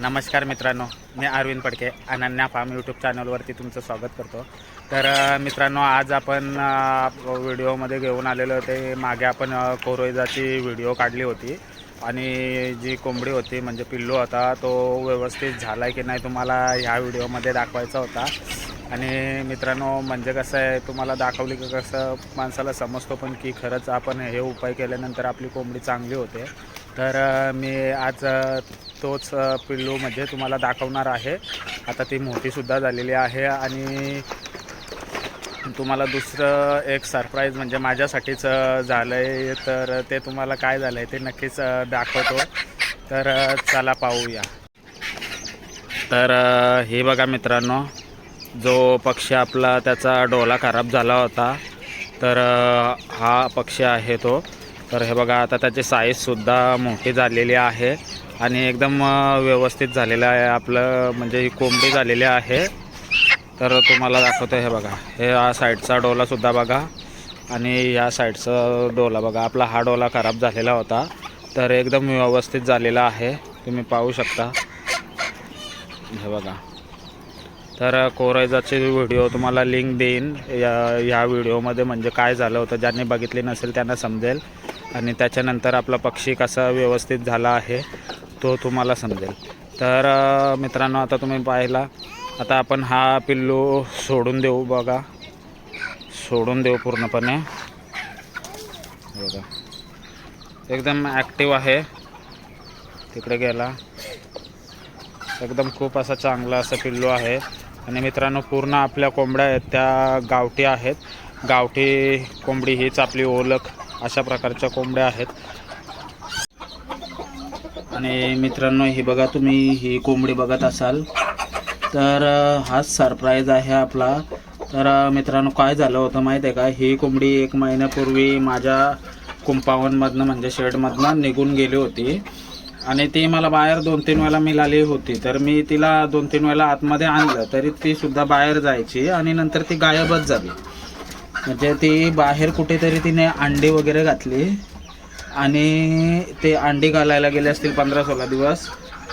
नमस्कार मित्रांनो मी अरविंद पडके अनन्या फार्म यूट्यूब चॅनलवरती तुमचं स्वागत करतो. तर मित्रांनो आज आपण व्हिडिओमध्ये घेऊन आलेलो ते मागे आपण कोरोजाची व्हिडिओ काढली होती. आणि जी कोंबडी होती म्हणजे पिल्लू होता तो व्यवस्थित झाला आहे की नाही तुम्हाला ह्या व्हिडिओमध्ये दाखवायचा होता. आणि मित्रांनो म्हणजे कसं आहे तुम्हाला दाखवली की कसं माणसाला समजतो पण की खरंच आपण हे उपाय केल्यानंतर आपली कोंबडी चांगली होते. तर मी आज तोच पिल्लूमध्ये पिल्लू म्हणजे तुम्हाला दाखवणार आहे. आता ती मोठीसुद्धा झालेली आहे आणि तुम्हाला दुसरं एक सरप्राईज म्हणजे माझ्यासाठीच झालं आहे तर ते तुम्हाला काय झालं आहे ते नक्कीच दाखवतो. तर चला पाहूया. तर हे बघा मित्रांनो जो पक्षी आपला त्याचा डोला खराब झाला होता तर हा पक्षी आहे तो. तर हे बघा आता त्याची साईजसुद्धा मोठी झालेली आहे. आणि एकदम व्यवस्थित झालेलं आहे आपलं म्हणजे ही कोंबडी झालेली आहे. तर तुम्हाला दाखवतो हे बघा. हे या साईडचा डोलासुद्धा बघा. आणि या साईडचा डोला बघा. आपला हा डोला खराब झालेला होता. तर एकदम व्यवस्थित झालेला आहे. तुम्ही पाहू शकता. हे बघा. तर कोरायजाचे व्हिडिओ तुम्हाला लिंक देईन. या ह्या व्हिडिओमध्ये म्हणजे काय झालं होतं ज्यांनी बघितली नसेल त्यांना समजेल. आणि त्याच्यानंतर आपला पक्षी कसा व्यवस्थित झाला आहे. तो तुम्हाला समजेल. तर मित्रांनो आता तुम्ही पाहिला आता आपण हा पिल्लू सोडून देऊ बघा. सोडून देऊ पूर्णपणे. बघा. एकदम ॲक्टिव्ह आहे. तिकडे गेला. एकदम खूप असा चांगला असा पिल्लू आहे. आणि मित्रांनो पूर्ण आपल्या कोंबड्या आहेत त्या गावठी आहेत. गावठी कोंबडी हीच आपली ओळख अशा प्रकारच्या कोंबड्या आहेत. आणि मित्रांनो ही बघा तुम्ही ही कोंबडी बघत असाल. तर हाच सरप्राईज आहे आपला. तर मित्रांनो काय झालं होतं माहीत आहे का? ही कोंबडी एक महिन्यापूर्वी माझ्या कुंपावनमधनं म्हणजे शेडमधनं निघून गेली होती. आणि ती मला बाहेर दोन तीन वेळा मिळाली होती. तर मी तिला दोन तीन वेळा आतमध्ये आणलं तरी ती सुद्धा बाहेर जायची आणि नंतर ती गायबच झाली. म्हणजे ती बाहेर कुठेतरी तिने अंडी वगैरे घातली. आणि ते अंडी घालायला गेले असतील पंधरा सोळा दिवस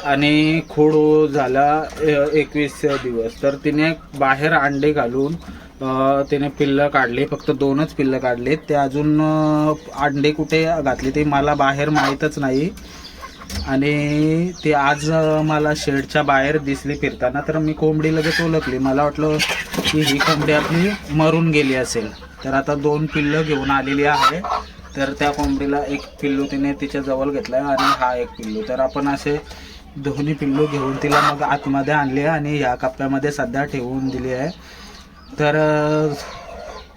आणि खोड झाला एकवीस दिवस. तर तिने बाहेर अंडे घालून तिने पिल्लं काढली फक्त दोनच पिल्लं काढली. ते अजून अंडे कुठे घातली ते मला बाहेर माहीतच नाही. आणि ते आज मला शेडच्या बाहेर दिसली फिरताना तर मी कोंबडी लगेच ओळखली. मला वाटलं की ही कोंबडी आपली मरून गेली असेल. तर आता दोन पिल्लं घेऊन आलेली आहे. तर त्या कोंबडीला एक पिल्लू तिने तिच्या जवळ घेतलाय आणि हा एक पिल्लू. तर आपण असे दोन्ही पिल्लू घेऊन तिला मग आतमध्ये आणले आणि ह्या कप्प्यामध्ये सध्या ठेवून दिली आहे. तर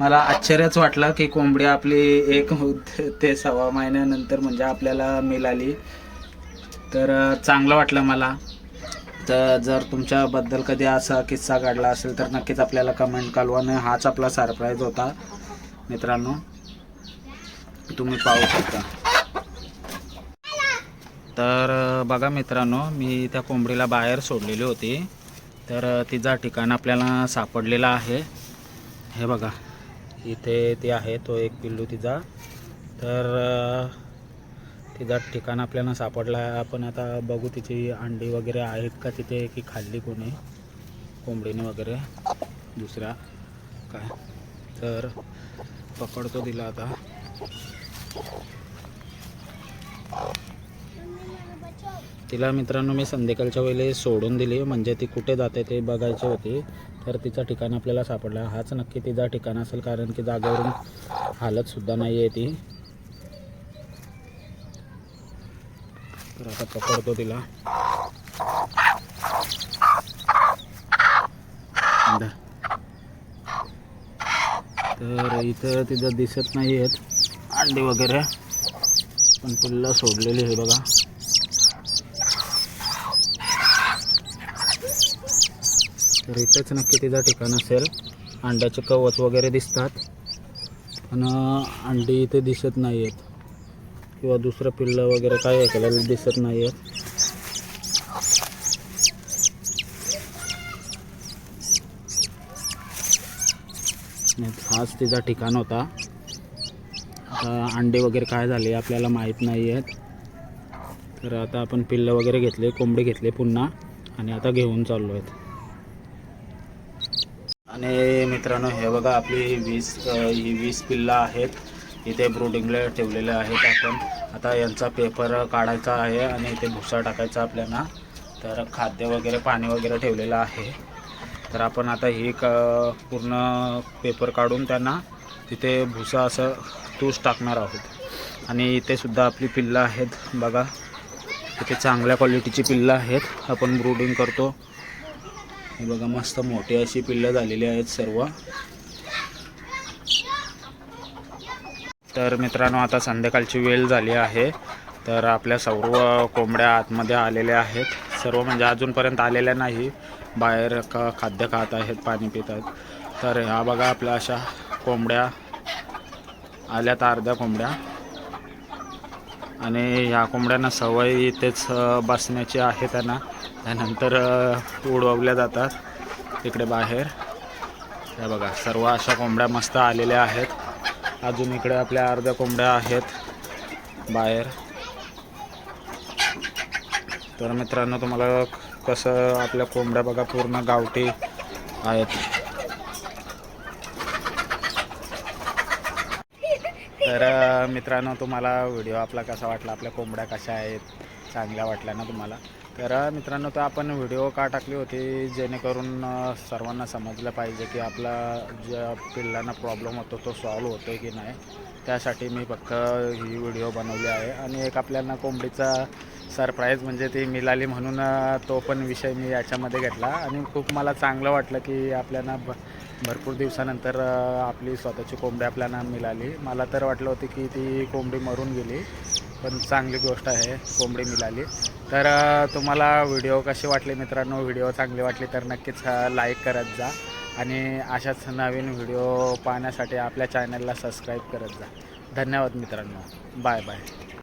मला आश्चर्यच वाटलं की कोंबडी आपली एक ते सव्वा महिन्यानंतर म्हणजे आपल्याला मिळाली. तर चांगलं वाटलं मला. तर जर तुमच्याबद्दल कधी असा किस्सा काढला असेल तर नक्कीच आपल्याला कमेंट कळवाने हाच आपला सरप्राईज होता मित्रांनो. तुम्ही पाहू शकता. तर बघा मित्रांनो मी त्या कोंबडीला बाहेर सोडलेली होती. तर तिचा ठिकाण आपल्याला सापडलेला आहे. हे बघा इथे ती आहे तो एक पिल्लू तिचा. तर तिचा ठिकाण आपल्याला सापडला आहे. आपण आता बघू तिची अंडी वगैरे आहेत का तिथे की खाल्ली कोणी? कोंबडीने वगैरे दुसऱ्या काय? तर पकडतो तिला आता. तिला मित्रांनो मी संध्याकाळच्या वेळेला सोडून दिली. म्हणजे ती कुठे जाते ते बघायची होती. तर तिचं ठिकाण आपल्याला सापडलं. हाच नक्की तिचा ठिकाण असेल कारण की जागेवरून हालतसुद्धा नाही आहे ती. तर आता पकडतो तिला. तर इथं तिथं दिसत नाही आहेत अंडी वगैरे. पण पिल्लं सोडलेली आहे बघा. तर इथंच नक्की तिचं ठिकाण असेल. अंड्याचे कवच वगैरे दिसतात. पण अंडी इथे दिसत नाही आहेत किंवा दुसरं पिल्लं वगैरे काय ऐकायला दिसत नाही आहेत हाच तिचा ठिकाण होता. अंडे वगैरे काय झाले आपल्याला माहीत नाही आहेत. तर आता आपण पिल्लं वगैरे घेतले कोंबडे घेतले पुन्हा आणि आता घेऊन चाललो आहेत. आणि मित्रांनो हे बघा आपली वीस ही वीस पिल्लं आहेत. इथे ब्रोडिंगला ठेवलेले आहेत आपण. आता यांचा पेपर काढायचा आहे आणि इथे भुसा टाकायचा आपल्याला. तर खाद्य वगैरे पाणी वगैरे ठेवलेलं आहे. तर आपण आता ही क पूर्ण पेपर काढून त्यांना तिथे भुसा असं तूस टाकणार आहोत. आणि इथे सुद्धा आपली पिल्लं आहेत. बघा इथे चांगल्या क्वालिटीची पिल्लं आहेत. आपण ब्रूडिंग करतो. हे बघा मस्त मोठी अशी पिल्लं झालेली आहेत सर्व. तर मित्रांनो आता संध्याकाळची वेळ झाली आहे. तर आपल्या सर्व कोंबड्या आतमध्ये आलेल्या आहेत. सर्व म्हणजे अजूनपर्यंत आलेल्या नाही. बाहेर का खाद्य खात आहेत पाणी पितात आहेत. तर ह्या बघा आपल्या अशा कोंबड्या. आल्यात अर्ध्या कोंबड्या. आणि ह्या कोंबड्यांना सवय इथेच बसण्याची आहे त्यांना. त्यानंतर उडवल्या जातात इकडे बाहेर. हे बघा सर्व अशा कोंबड्या मस्त आलेल्या आहेत. अजून इकडे आपल्या अर्ध्या कोंबड्या आहेत बाहेर. तर मित्रांनो तुम्हाला कसं आपल्या कोंबड्या बघा पूर्ण गावठी आहेत. तर मित्रांनो तुम्हाला व्हिडिओ आपला कसा वाटला? आपल्या कोंबड्या कशा आहेत? चांगल्या वाटल्या ना तुम्हाला? तर मित्रांनो तर आपण व्हिडिओ का टाकली होती? जेणेकरून सर्वांना समजलं पाहिजे की आपला ज्या पिल्लांना प्रॉब्लेम होतो तो सॉल्व होतो की नाही? त्यासाठी मी फक्त ही व्हिडिओ बनवली आहे. आणि एक आपल्याला कोंबडीचा सरप्राईज म्हणजे ती मिळाली म्हणून तो पण विषय मी याच्यामध्ये घेतला. आणि खूप मला चांगलं वाटलं की आपल्याला भ भरपूर दिवसानंतर आपली स्वतःची कोंबडी आपल्याला मिळाली मला तर वाटलं होतं की ती कोंबडी मरून गेली पण चांगली गोष्ट आहे कोंबडी मिळाली तर तुम्हाला व्हिडिओ कसे वाटले मित्रांनो? व्हिडिओ चांगली वाटली तर नक्कीच लाईक करत जा. आणि अशाच नवीन व्हिडिओ पाहण्यासाठी आपल्या चॅनलला सबस्क्राईब करत जा. धन्यवाद मित्रांनो. Bye bye.